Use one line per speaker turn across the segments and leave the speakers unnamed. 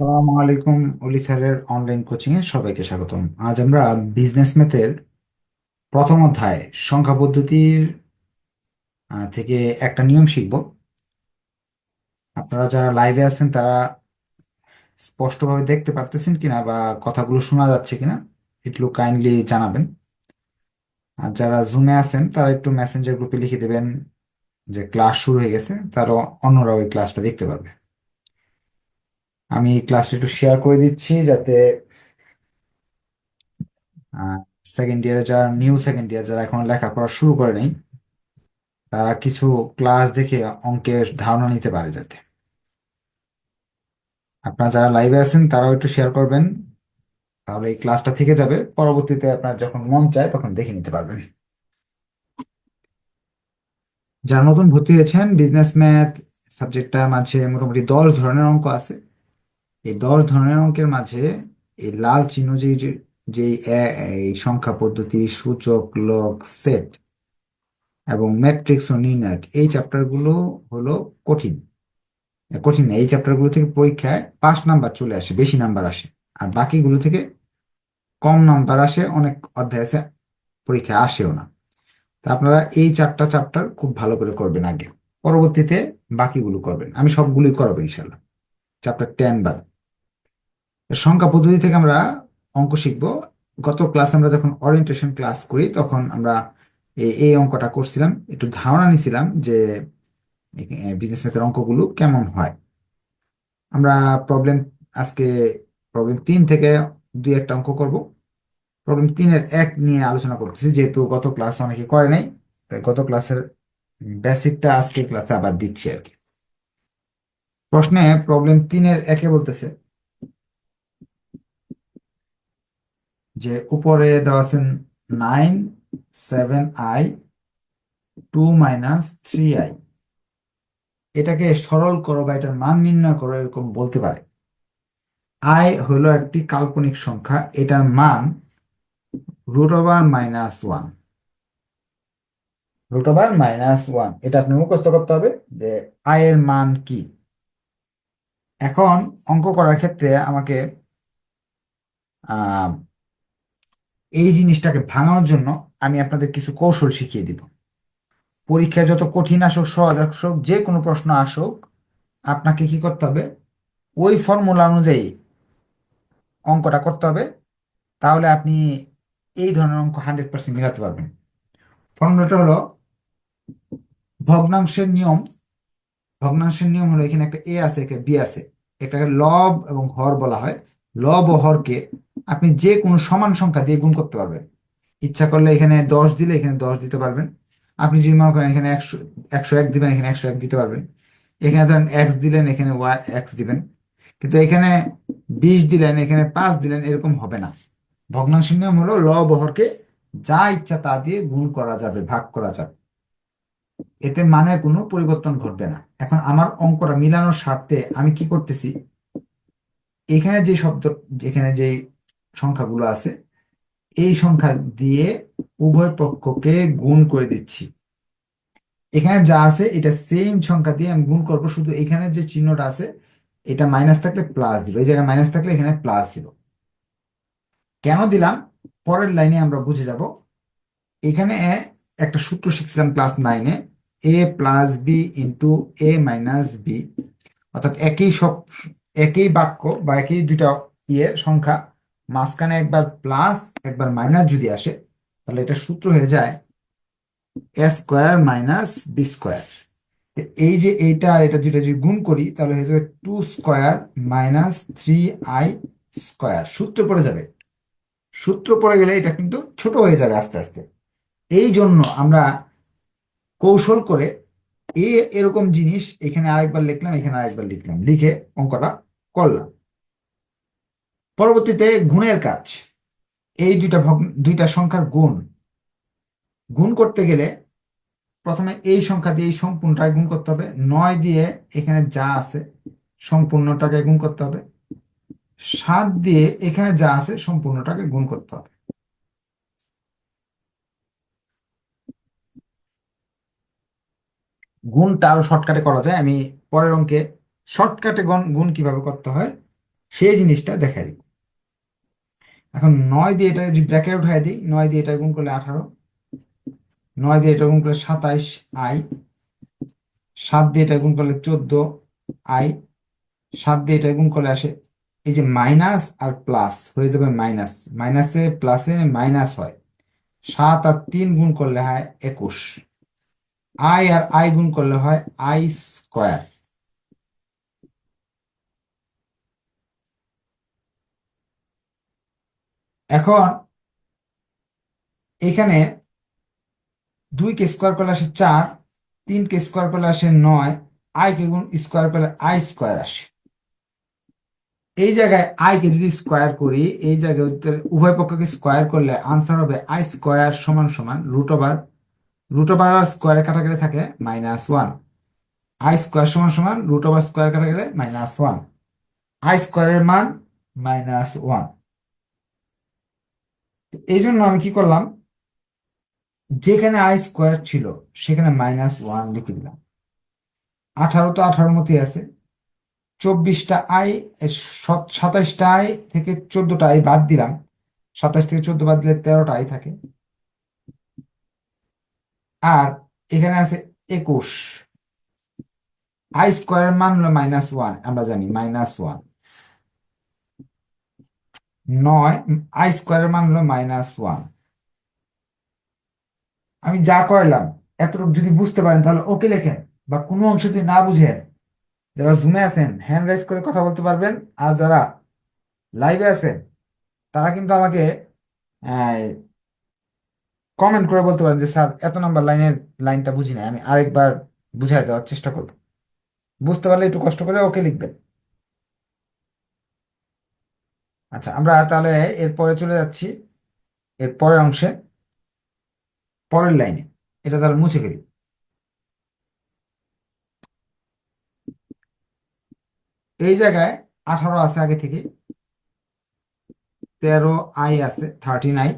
আসসালামু আলাইকুম অলি স্যারের অনলাইন কোচিং এ সবাইকে স্বাগতম। আজ আমরা বিজনেস ম্যাথের প্রথম অধ্যায় সংখ্যা পদ্ধতির আহ, থেকে একটা নিয়ম শিখব। আপনারা যারা লাইভে আছেন তারা স্পষ্টভাবে দেখতে পারতেছেন কিনা বা কথাগুলো শোনা যাচ্ছে কিনা একটু কাইন্ডলি জানাবেন। আর যারা জুমে আছেন তারা একটু মেসেঞ্জার গ্রুপে লিখে দেবেন যে ক্লাস শুরু হয়ে গেছে তারা অন্যরা ওই ক্লাসটা দেখতে পারবে। আমি ক্লাসটা একটু শেয়ার করে দিচ্ছি যাতে সেকেন্ড ইয়ারে যারা নিউ সেকেন্ড ইয়ার যারা এখন লেখাপড়া শুরু করে নাই, তারা কিছু ক্লাস দেখে অঙ্কের ধারণা নিতে পারে যাতে। আপনারা যারা লাইভে আছেন, তারাও একটু শেয়ার করবেন। তাহলে এই ক্লাসটা থেকে যাবে। পরবর্তীতে আপনার যখন মন চায়, তখন দেখে নিতে পারবেন। যারা নতুন ভর্তি হয়েছেন বিজনেস ম্যাথ সাবজেক্টটার মাঝে মোটামুটি দশ ধরনের অঙ্ক আছে। এই দশ ধরনের অঙ্কের মাঝে এই লাল চিহ্ন যে, যে- এই সংখ্যা পদ্ধতি, সূচক, লগ, সেট এবং ম্যাট্রিক্স ও নির্ণায়ক, এই চ্যাপ্টারগুলো হলো কঠিন। কঠিন না, এই চ্যাপ্টারগুলো থেকে পরীক্ষায় পাঁচ নাম্বার চলে আসে, বেশি নাম্বার আসে, আর বাকিগুলো থেকে কম নাম্বার আসে, অনেক অধ্যায় আছে পরীক্ষায় আসেও না। তা আপনারা এই চারটা চ্যাপ্টার খুব ভালো করে করবেন আগে, পরবর্তীতে বাকিগুলো করবেন, আমি সবগুলোই করাবো ইনশাল্লাহ। চ্যাপ্টার টেন বাদ। সংখ্যা পদ্ধতি থেকে আমরা অঙ্ক শিখব। গত ক্লাস আমরা যখন অরিয়েন্টেশন ক্লাস করি, তখন আমরা এই অঙ্কটা করছিলাম। একটু ধারণা নিছিলাম যে বিজনেস ম্যাথের অঙ্কগুলো কেমন হয়। আমরা প্রবলেম আজকে প্রবলেম তিন থেকে দুই একটা অঙ্ক করব। প্রবলেম তিনের এক নিয়ে আলোচনা করতেছি, যেহেতু গত ক্লাস অনেকে করে নাই, তাই গত ক্লাসের বেসিকটা আজকের ক্লাসে আবার দিচ্ছি আর কি। প্রশ্নে প্রবলেম তিনের একে বলতেছে যে উপরে দেওয়া আছে nine seven I two minus three I এটাকে সরল করো বা এটার মান নির্ণয় করো, এরকম বলতে পারে। আই হলো একটি কাল্পনিক সংখ্যা, এটার মান root over minus one root over minus one এটা আপনি মুখস্থ করতে হবে যে আই এর মান কি। এখন অঙ্ক করার ক্ষেত্রে আমাকে এই জিনিসটাকে ভাঙানোর জন্য আমি আপনাদের কিছু কৌশল শিখিয়ে দিব। পরীক্ষায় যত কঠিন আসুক, সহজ আসুক, যে কোনো প্রশ্ন আসুক, আপনাকে কি করতে হবে? ওই ফর্মুলা অনুযায়ী অঙ্কটা করতে হবে। তাহলে আপনি এই ধরনের অঙ্ক হান্ড্রেড পার্সেন্ট মিলাতে পারবেন। ফর্মুলাটা হলো ভগ্নাংশের নিয়ম। ভগ্নাংশের নিয়ম হলো এখানে একটা এ আছে, একটা বি আছে। এটাকে লব এবং হর বলা হয়। লব ও হরকে আপনি যে কোনো সমান সংখ্যা দিয়ে গুণ করতে পারবেন। ইচ্ছা করলে এখানে দশ দিলে এখানে দশ দিতে পারবেন। আপনি যদি মনে করেন এখানে একশো একশো এক দিবেন, এখানে একশো এক দিতে পারবেন। এখানে ধরেন এক্স দিলেন, এখানে ওয়াই এক্স দিবেন। কিন্তু এখানে বিশ দিলেন, এখানে পাঁচ দিলেন, এরকম হবে না। ভগ্নাংশের নিয়ম হলো ল বহরকে যা ইচ্ছা তা দিয়ে গুণ করা যাবে, ভাগ করা যাবে। এতে মানে কোনো পরিবর্তন ঘটবে না। এখন আমার অঙ্কটা মিলানোর স্বার্থে আমি কি করতেছি? এখানে যে শব্দ, এখানে যে সংখ্যাগুলো আছে, এই সংখ্যা দিয়ে উভয় পক্ষকে গুণ করে দিচ্ছি। এখানে যা আছে, এটা সেম সংখ্যা দিয়ে আমি গুণ করব, শুধু এখানে যে চিহ্নটা আছে, এটা মাইনাস থাকলে প্লাস দিব এই জায়গায় মাইনাস থাকলে এখানে প্লাস দিব কেন দিলাম? পরের লাইনে আমরা বুঝে যাব। এখানে একটা সূত্র শিখছিলাম ক্লাস নাইনে A plus B into A minus B অর্থাৎ একই সব, একই বাক্য বা একই দুইটা ইয়ে সংখ্যা মাঝখানে একবার প্লাস একবার মাইনাস যদি আসে, তাহলে এটা সূত্র হয়ে যায় A square minus B square এই যে এইটা এটা দুইটা যদি গুণ করি, তাহলে হয়ে যাবে two square minus three I square সূত্র পড়ে যাবে। সূত্র পড়ে গেলে এটা কিন্তু ছোট হয়ে যাবে আস্তে আস্তে। এই জন্য আমরা কৌশল করে এ এরকম জিনিস এখানে আরেকবার লিখলাম, এখানে আরেকবার লিখলাম। লিখে অঙ্কটা করলাম। পরবর্তীতে গুণের কাজ। এই দুইটা ভগ্ন, দুইটা সংখ্যার গুণ। গুণ করতে গেলে প্রথমে এই সংখ্যা দিয়ে এই সম্পূর্ণটাকে গুণ করতে হবে। নয় দিয়ে এখানে যা আছে সম্পূর্ণটাকে গুণ করতে হবে। সাত দিয়ে এখানে যা আছে সম্পূর্ণটাকে গুণ করতে হবে। গুণটা আরও শর্টকাটে করা যায়। আমি পরের অঙ্কে শর্টকাটে গুণ গুণ কীভাবে করতে হয় সেই জিনিসটা দেখা দিব। এখন নয় দিয়ে এটা যদি ব্র্যাকেট উঠাই দিই, নয় দিয়ে এটা গুণ করলে আঠারো, নয় দিয়ে এটা গুণ করলে সাতাইশ আই, সাত দিয়ে এটা গুণ করলে চোদ্দ আই, সাত দিয়ে এটা গুণ করলে আসে, এই যে মাইনাস আর প্লাস হয়ে যাবে মাইনাস মাইনাসে প্লাসে মাইনাস হয়, সাত আর তিন গুণ করলে হয় একুশ, আই আর আই গুণ করলে হয় আই স্কোয়ার এখন এখানে দুই কে স্কোয়ার করলে আসে চার তিন কে স্কোয়ার করলে আসে নয় আই কে গুণ স্কোয়ার করলে আই স্কোয়ার আসে। এই জায়গায় আই কে যদি স্কোয়ার করি, এই জায়গায় উভয় পক্ষকে স্কোয়ার করলে আনসার হবে আই স্কোয়ার সমান সমান রুট ওভার রুট ওভার আর স্কোয়ারে কাটা গেলে থাকে মাইনাস ওয়ান আই স্কোয়ার সমান সমান রুট ওভার স্কোয়ার কাটা গেলে মাইনাস ওয়ান আই স্কোয়ারের মান মাইনাস ওয়ান এই জন্য আমি কি করলাম? যেখানে আই স্কোয়ার ছিল, সেখানে মাইনাস ওয়ান লিখে দিলাম। আঠারো তো আঠারোর মতোই আছে। চব্বিশটা আই সাতাইশটা আই থেকে চোদ্দটা আই বাদ দিলাম। সাতাইশ থেকে চোদ্দ বাদ দিলে তেরোটা আই থাকে। আর এখানে আছে একুশ। আই স্কোয়ারের মান হলো মাইনাস ওয়ান আমরা জানি মাইনাস ওয়ান নয় স্কোয়ারের মান হলো মাইনাস ওয়ান আমি যা করলাম, এতটুকু যদি বুঝতে পারেন, তাহলে ওকে লেখেন, বা কোনো অংশ যদি না বুঝেন, যারা জুমে আছেন হ্যান্ড রাইজ করে কথা বলতে পারবেন, আর যারা লাইভে আছেন, তারা কিন্তু আমাকে কমেন্ট করে বলতে পারেন যে, স্যার, এত নাম্বার লাইনের লাইনটা বুঝি না আমি আরেকবার বুঝাই দেওয়ার চেষ্টা করব। বুঝতে পারলে একটু কষ্ট করে ওকে লিখবেন। আচ্ছা আমরা তাহলে এরপরে চলে যাচ্ছি, এর পরের অংশে, পরের লাইনে, এটা তাহলে মুছে ফেলি। এই জায়গায় আঠারো আছে আগে থেকে, তেরো আই আছে থার্টিন আই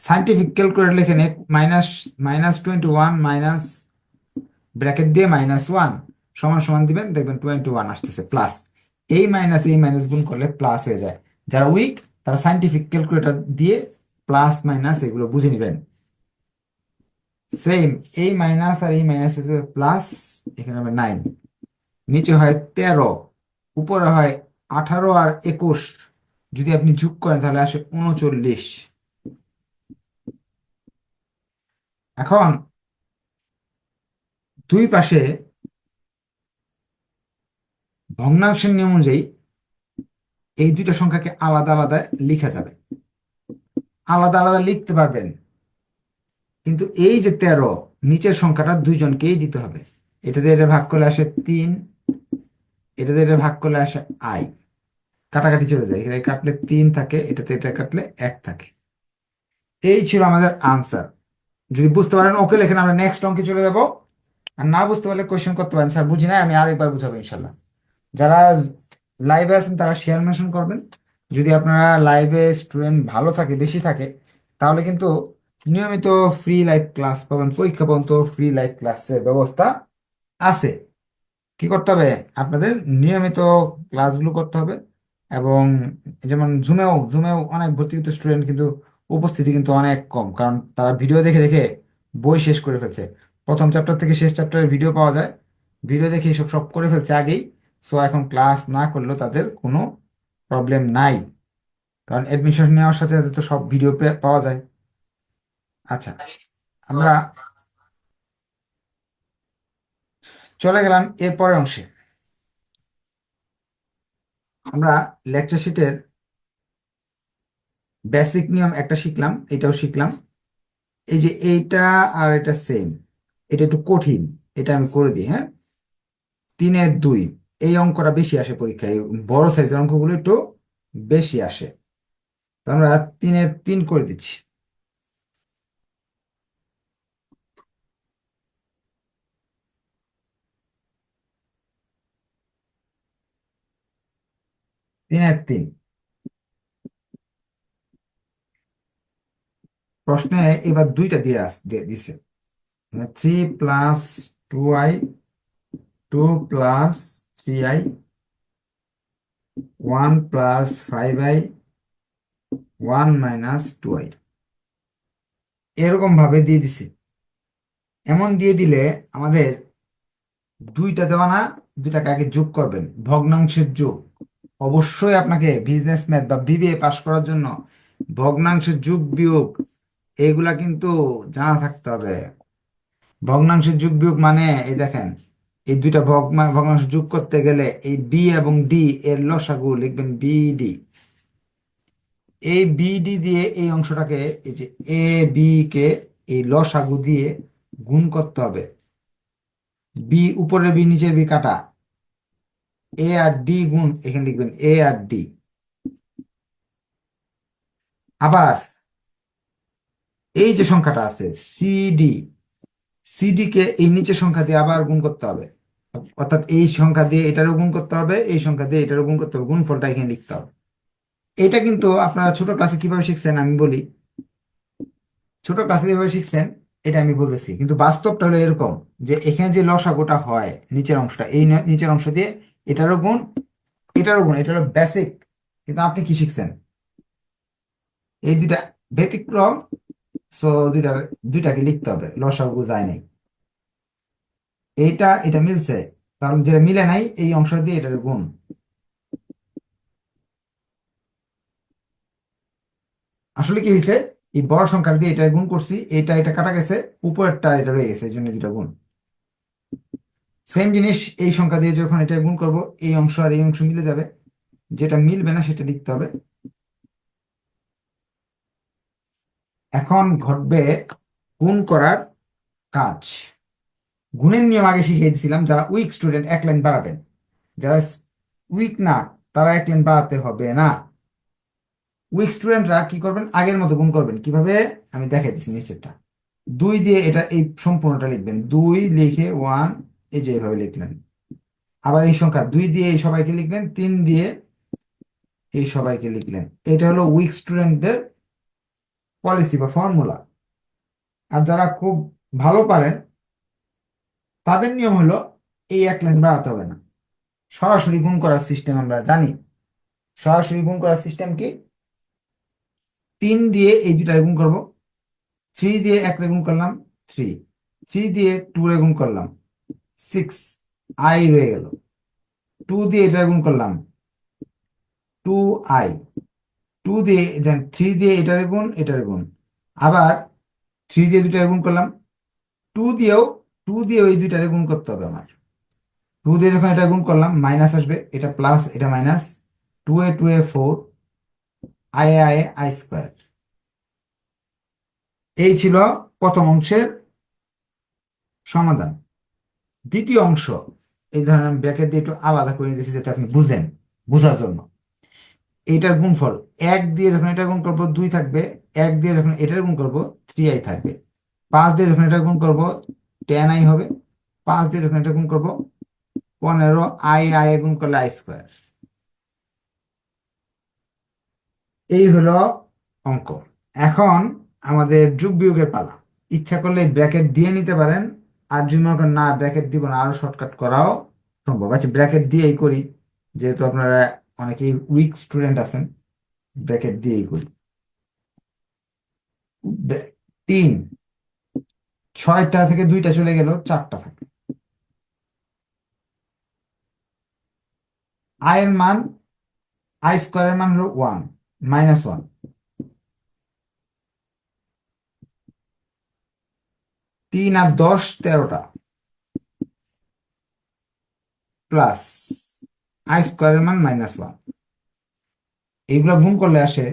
সাইন্টিফিক ক্যালকুলেটর লিখে নে minus minus twenty one minus bracket দিয়ে মাইনাস ওয়ান সমান সমান দিবেন, দেখবেন টোয়েন্টি ওয়ান আসতেছে প্লাস এই মাইনাস এই মাইনাস গুণ করলে প্লাস হয়ে যায়। যারা উইক তারা সাইন্টিফিক ক্যালকুলেটর দিয়ে প্লাস মাইনাস এগুলো বুঝে নেবেন। সেম এই মাইনাস আর এই মাইনাস হচ্ছে প্লাস এখানে হবে নাইন নিচে হয় তেরো, উপরে হয় আঠারো আর একুশ। যদি আপনি যোগ করেন তাহলে আসে উনচল্লিশ। এখন দুই পাশে ভগ্নাংশের নিয়ম অনুযায়ী এই দুইটা সংখ্যাকে আলাদা আলাদা লিখা যাবে। আলাদা আলাদা লিখতে পারবেন। কিন্তু এই যে তেরো, নিচের সংখ্যাটা দুইজনকেই দিতে হবে। এটা দিয়ে এটা ভাগ করলে আসে তিন, এটা দিয়ে ভাগ করলে আসে আই। কাটাকাটি চলে যায়। এখানে কাটলে তিন থাকে, এটাতে এটা কাটলে এক থাকে। এই ছিল আমাদের আনসার যদি বুঝতে পারেন ওকে লেখেন, আমরা নেক্সট অঙ্কে চলে যাব। আর না বুঝতে পারলে কোয়েশ্চেন করতে পারেন। স্যার, বুঝি না আমি আরেকবার বুঝাবো, ইনশাল্লাহ। যারা লাইভে আছেন, তারা শেয়ার মেনশন করবেন। যদি আপনারা লাইভে স্টুডেন্ট ভালো থাকে, বেশি থাকে, তাহলে কিন্তু নিয়মিত ফ্রি লাইভ ক্লাস পাবেন। পরীক্ষা পর্যন্ত ফ্রি লাইভ ক্লাসের ব্যবস্থা আছে। কি করতে হবে? আপনাদের নিয়মিত ক্লাসগুলো করতে হবে এবং যেমন জুমেও জুমেও অনেক ভর্তিকৃত স্টুডেন্ট কিন্তু উপস্থিতি কিন্তু অনেক কম, কারণ তারা ভিডিও দেখে দেখে বই শেষ করে ফেলছে। প্রথম চ্যাপ্টার থেকে শেষ চ্যাপ্টারের ভিডিও পাওয়া যায়। ভিডিও দেখে এসব সব করে ফেলছে আগেই। সো এখন ক্লাস না করলেও তাদের কোনো প্রবলেম নাই। কারণ অ্যাডমিশন নেওয়ার সাথে সাথে তো সব ভিডিও পাওয়া যায়। আচ্ছা আমরা চলে গেলাম এর পরের অংশে। আমরা লেকচার শিটের বেসিক নিয়ম একটা শিখলাম, এটাও শিখলাম। এই যে এইটা আর এটা সেম এটা একটু কঠিন, এটা আমি করে দিই হ্যাঁ? তিনের দুই। এই অঙ্কটা বেশি আসে পরীক্ষায়, বড় সাইজের অঙ্কগুলো একটু বেশি আসে। তো আমরা তিনের তিন করে দিচ্ছি। তিনের তিন। প্রশ্নে এবার দুইটা দিয়ে আস, দিয়ে দিছে। Three plus two I two plus three I one plus five I one minus two I এরকম ভাবে দিয়ে দিছি। এমন দিয়ে দিলে আমাদের দুইটা দেওয়া না, দুইটাকে আগে যোগ করবেন। ভগ্নাংশের যোগ। অবশ্যই আপনাকে বিজনেস ম্যাথ বা বিবিএ পাশ করার জন্য ভগ্নাংশের যোগ বিয়োগ, এগুলা কিন্তু জানা থাকতে হবে। ভগ্নাংশের যোগ বিয়োগ মানে এই দেখেন এই দুইটা ভগ্না ভগ্নাংশ যোগ করতে গেলে এই বি এবং ডি এর লসাগু লিখবেন বিডি এই বিডি দিয়ে এই অংশটাকে এই যে এ বি কে এই লসাগু দিয়ে গুণ করতে হবে। বি উপরের বি নিচের বি কাটা। এ আর ডি গুণ, এখানে লিখবেন এ আর ডি আবার এই যে সংখ্যাটা আছে সিডি সিডি কে এই নিচের সংখ্যা দিয়ে আবার গুণ করতে হবে। অর্থাৎ এই সংখ্যা দিয়ে এটারও গুণ করতে হবে, এই সংখ্যা দিয়ে এটারও গুণ করতে হবে, গুণফলটা এখানে লিখতে হবে। এটা কিন্তু আপনারা ছোট ক্লাসে কীভাবে শিখছেন আমি বলি। ছোট ক্লাসে যেভাবে শিখছেন, এটা আমি বলতেছি। কিন্তু বাস্তবটা হলো এরকম যে এখানে যে লসাগুটা হয় নিচের অংশটা, এই নিচের অংশ দিয়ে এটারও গুণ এটারও গুণ, এটা হলো বেসিক কিন্তু আপনি কি শিখছেন? এই দুইটা ব্যতিক্রম সো দুইটা, দুইটাকে লিখতে হবে, লসাগু যায় নাই। এইটা, এটা মিলছে, কারণ যেটা মিলে নাই, এই অংশ দিয়ে এটার গুণ। আসলে কি হয়েছে এই বড় সংখ্যা দিয়ে এটা গুণ করছি, এটা এটা কাটা গেছে, উপরেরটা এটা রয়ে গেছে, এই জন্য দুটা গুণ। সেম জিনিস, এই সংখ্যা দিয়ে যখন এটা গুণ করব, এই অংশ আর এই অংশ মিলে যাবে। যেটা মিলবে না, সেটা লিখতে হবে। এখন ঘটবে গুণ করার কাজ। গুণের নিয়ম আগে শিখিয়ে দিয়েছিলাম যারা উইক স্টুডেন্ট এক লাইন বাড়াবেন। যারা উইক না, তারা এক লাইন বাড়াতে হবে না। উইক স্টুডেন্টরা কি করবেন? আগের মতো গুণ করবেন। কীভাবে? আমি দেখাই দিচ্ছি নিচেরটা। দুই দিয়ে এটা এই সম্পূর্ণটা লিখবেন। দুই লিখে ওয়ান এই যে এইভাবে লিখলেন। আবার এই সংখ্যা, দুই দিয়ে এই সবাইকে লিখলেন, তিন দিয়ে এই সবাইকে লিখলেন। এটা হলো উইক স্টুডেন্টদের পলিসি বা ফর্মুলা আর যারা খুব ভালো পারেন, তাদের নিয়ম হলো এই এক লাইন বাড়াতে হবে না। সরাসরি গুণ করার সিস্টেম আমরা জানি। সরাসরি গুণ করার সিস্টেম কি? তিন দিয়ে এই দুটা গুণ করব। থ্রি দিয়ে এক গুণ করলাম থ্রি থ্রি দিয়ে টু গুণ করলাম সিক্স আই রয়ে গেল। টু দিয়ে এটা গুণ করলাম টু আই টু দিয়ে দেন থ্রি দিয়ে এটারে গুণ এটারে গুণ। আবার থ্রি দিয়ে দুটারে গুণ করলাম। টু দিয়েও টু দিয়েও এই দুইটারে গুণ করতে হবে আমার। টু দিয়ে যখন এটা গুণ করলাম মাইনাস আসবে। এটা প্লাস এটা minus two A two A four I A I A I square এই ছিল প্রথম অংশের সমাধান। দ্বিতীয় অংশ, এই ধরনের ব্র্যাকেট দিয়ে একটু আলাদা করে দিয়েছি যাতে আপনি বুঝেন, বোঝার জন্য। এইটার গুণফল এক দিয়ে যখন এটা গুণ করব দুই থাকবে, এক দিয়ে যখন এটার গুণ করব থ্রি আই থাকবে। পাঁচ দিয়ে যখন এটা গুণ করব টেন আই হবে, পাঁচ দিয়ে যখন এটা গুণ করব পনেরো আই আই গুণ করলে আই স্কোয়ার এই হলো অঙ্ক। এখন আমাদের যোগ বিয়োগের পালা। ইচ্ছা করলে ব্র্যাকেট দিয়ে নিতে পারেন, আর যদি মনে করেন, না ব্র্যাকেট দিব না, আরও শর্টকাট করাও সম্ভব। আচ্ছা ব্র্যাকেট দিয়েই করি। যেহেতু আপনারা অনেকেই উইক স্টুডেন্ট আছেন ব্র্যাকেট দিয়েই করি তিন, ছয়টা থেকে দুইটা চলে গেল, চারটা থাকে। আয়ের মান আই স্কোয়ারের মান হলো ওয়ান মাইনাস ওয়ান তিন আর দশ তেরোটা। প্লাস আই স্কোয়ারের মান মাইনাস ওয়ান। এইগুলো গুণ করলে আসে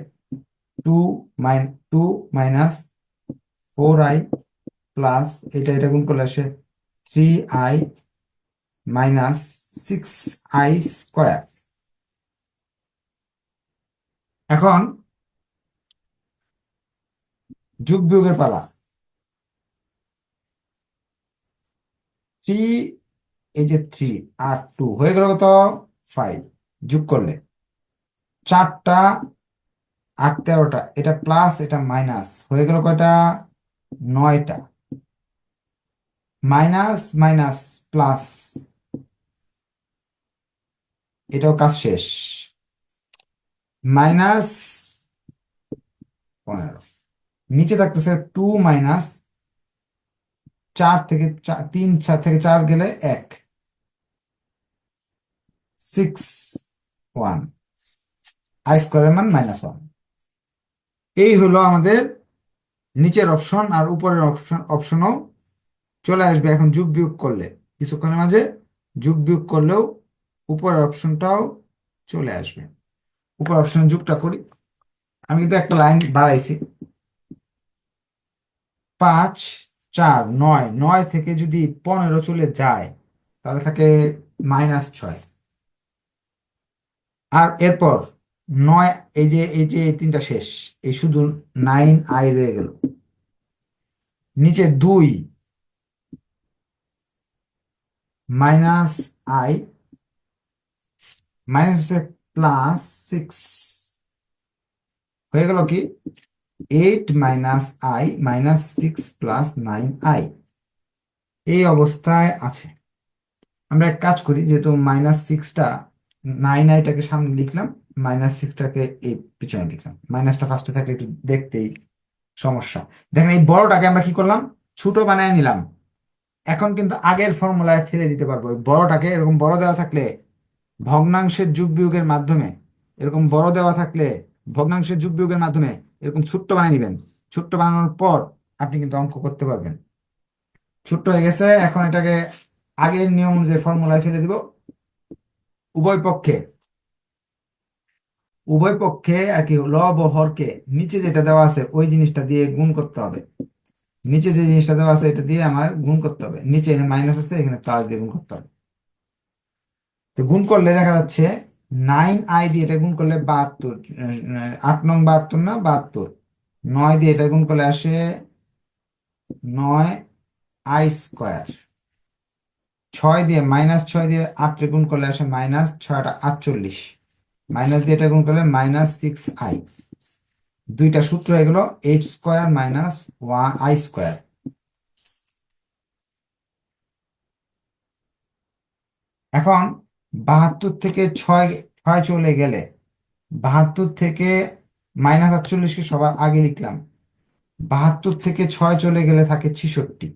two minus, two minus four I plus এটা এটা গুণ করলে আসে three I minus six I square. এখন যুগ বিয়োগের পালা। থ্রি, এই যে থ্রি, আর টু, হয়ে গেল কত? ফাইভ যোগ করলে। চারটা, আট, তেরোটা, এটা প্লাস এটা মাইনাস হয়ে গেল কয়টা? নয়টা। মাইনাস মাইনাস প্লাস এটাও কাজ শেষ। মাইনাস পনেরো। নিচে থাকতেছে টু মাইনাস চার থেকে তিন, চার থেকে চার গেলে এক। সিক্স ওয়ান আই স্কোয়ারের মান মাইনাস ওয়ান এই হলো আমাদের নিচের অপশন আর উপরের অপশন অপশনও চলে আসবে এখন যুগ বিয়োগ করলে। কিছুক্ষণের মাঝে যুগ বিয়োগ করলেও উপরের অপশনটাও চলে আসবে। উপর অপশন যুগটা করি। আমি কিন্তু একটা লাইন বাড়াইছি। পাঁচ, চার, নয় নয় থেকে যদি পনেরো চলে যায়, তাহলে থাকে মাইনাস ছয়। আর এরপর নয়, এই যে এই যে তিনটা শেষ, এই শুধু নাইন আই রয়ে গেল। নিচে দুই মাইনাস আই, মাইনাস হচ্ছে প্লাস সিক্স। হয়ে গেল কি? Eight minus I minus six plus nine I. এই অবস্থায় আছে। আমরা এক কাজ করি, যেহেতু মাইনাস সিক্সটা নাইন আইটাকে সামনে লিখলাম মাইনাস সিক্সটাকে এই পিছনে লিখলাম। মাইনাসটা ফার্স্টে থাকলে একটু দেখতেই সমস্যা। দেখেন এই বড়টাকে আমরা কি করলাম? ছোট বানায় নিলাম। এখন কিন্তু আগের ফর্মুলায় ফেলে দিতে পারব। বড়টাকে এরকম বড় দেওয়া থাকলে ভগ্নাংশের যুগ বিয়োগের মাধ্যমে, এরকম বড় দেওয়া থাকলে ভগ্নাংশের যুগ বিয়োগের মাধ্যমে এরকম ছোট্ট বানিয়ে নেবেন। ছোট্ট বানানোর পর আপনি কিন্তু অঙ্ক করতে পারবেন। ছোট্ট হয়ে গেছে, এখন এটাকে আগের নিয়ম অনুযায়ী ফর্মুলায় ফেলে দিব। উভয় পক্ষে। উভয় পক্ষে আর কি লব হরকে নিচে যেটা দেওয়া আছে ওই জিনিসটা দিয়ে গুণ করতে হবে। নিচে যে জিনিসটা দেওয়া আছে এটা দিয়ে আমার গুণ করতে হবে। নিচে মাইনাস আছে, এখানে প্লাস দিয়ে গুণ করতে হবে। তো গুণ করলে দেখা যাচ্ছে নাইন আই দিয়ে এটা গুণ করলে বাহাত্তর আট নং বাহাত্তর না, বাহাত্তর। নয় দিয়ে এটা গুণ করলে আসে নয় আই স্কোয়ার ছয় দিয়ে মাইনাস ছয় দিয়ে আটে গুণ করলে আসে মাইনাস ছয়টা আটচল্লিশ। মাইনাস দিয়ে এটা গুণ করলে মাইনাস সিক্স আই। দুইটা সূত্র হয়ে গেল eight square minus one I square. এখন বাহাত্তর থেকে ছয় ছয় চলে গেলে বাহাত্তর থেকে মাইনাস আটচল্লিশকে সবার আগে লিখলাম। বাহাত্তর থেকে ছয় চলে গেলে থাকে ছিষট্টি।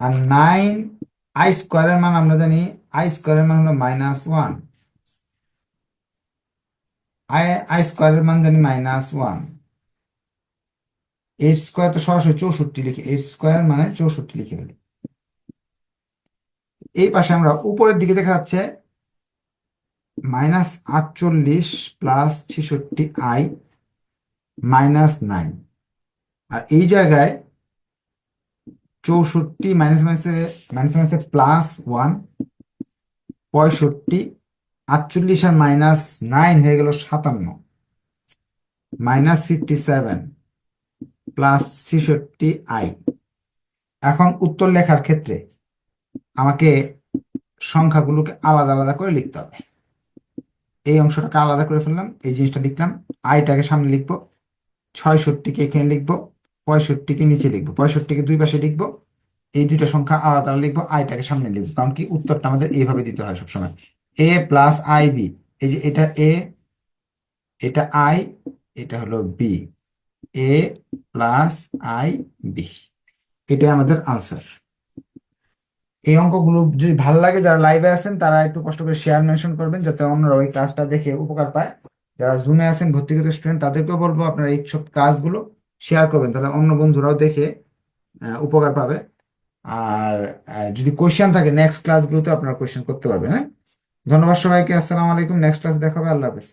আর নাইন, আই স্কোয়ারের মান আমরা জানি, আই স্কোয়ারের মান হলো মাইনাস ওয়ান। আই আই স্কোয়ারের মান জানি মাইনাস ওয়ান। এইট স্কোয়ার তো সরাসরি চৌষট্টি লিখি, এইট স্কোয়ার মানে চৌষট্টি লিখে ফেলি। এই পাশে আমরা উপরের দিকে দেখা যাচ্ছে, মাইনাস আটচল্লিশ প্লাস ছেষট্টি আই মাইনাস নাইন। আর এই জায়গায় চৌষট্টি মাইনাস মাইনাসে মাইনাস মাইনাসে প্লাস ওয়ান পঁয়ষট্টি, আটচল্লিশ আর মাইনাস নাইন হয়ে গেল সাতান্ন। মাইনাস ফিফটি সেভেন প্লাস ছেষট্টি আই এখন উত্তর লেখার ক্ষেত্রে আমাকে সংখ্যাগুলোকে আলাদা আলাদা করে লিখতে হবে। এই অংশটাকে আলাদা করে ফেললাম, এই জিনিসটা লিখলাম আইটাকে সামনে লিখব, ছয়ষট্টিকে এখানে লিখব পঁয়ষট্টিকে নিচে লিখব। পঁয়ষট্টিকে দুই পাশে লিখব। এই দুইটা সংখ্যা আলাদা লিখব, আইটাকে সামনে লিখব। কারণ কি? উত্তরটা আমাদের এইভাবে দিতে হয় সবসময়। এ প্লাস আই বি এই যে এটা এ এটা আই এটা হলো B A plus I B এটাই আমাদের আনসার এই অঙ্কগুলো যদি ভালো লাগে, যারা লাইভে আছেন, তারা একটু কষ্ট করে শেয়ার মেনশন করবেন, যাতে অন্যরা ওই ক্লাসটা দেখে উপকার পায়। যারা জুমে আছেন ভর্তিগত স্টুডেন্ট তাদেরকেও বলব আপনারা এই সব কাজগুলো শেয়ার করবেন, তাহলে অন্য বন্ধুরাও দেখে উপকার পাবে। আর যদি কোয়েশ্চেন থাকে নেক্সট ক্লাসগুলোতে আপনারা কোয়েশ্চেন করতে পারবেন হ্যাঁ? ধন্যবাদ সবাইকে, আসসালামু আলাইকুম নেক্সট ক্লাস দেখাবে, আল্লাহ হাফেজ।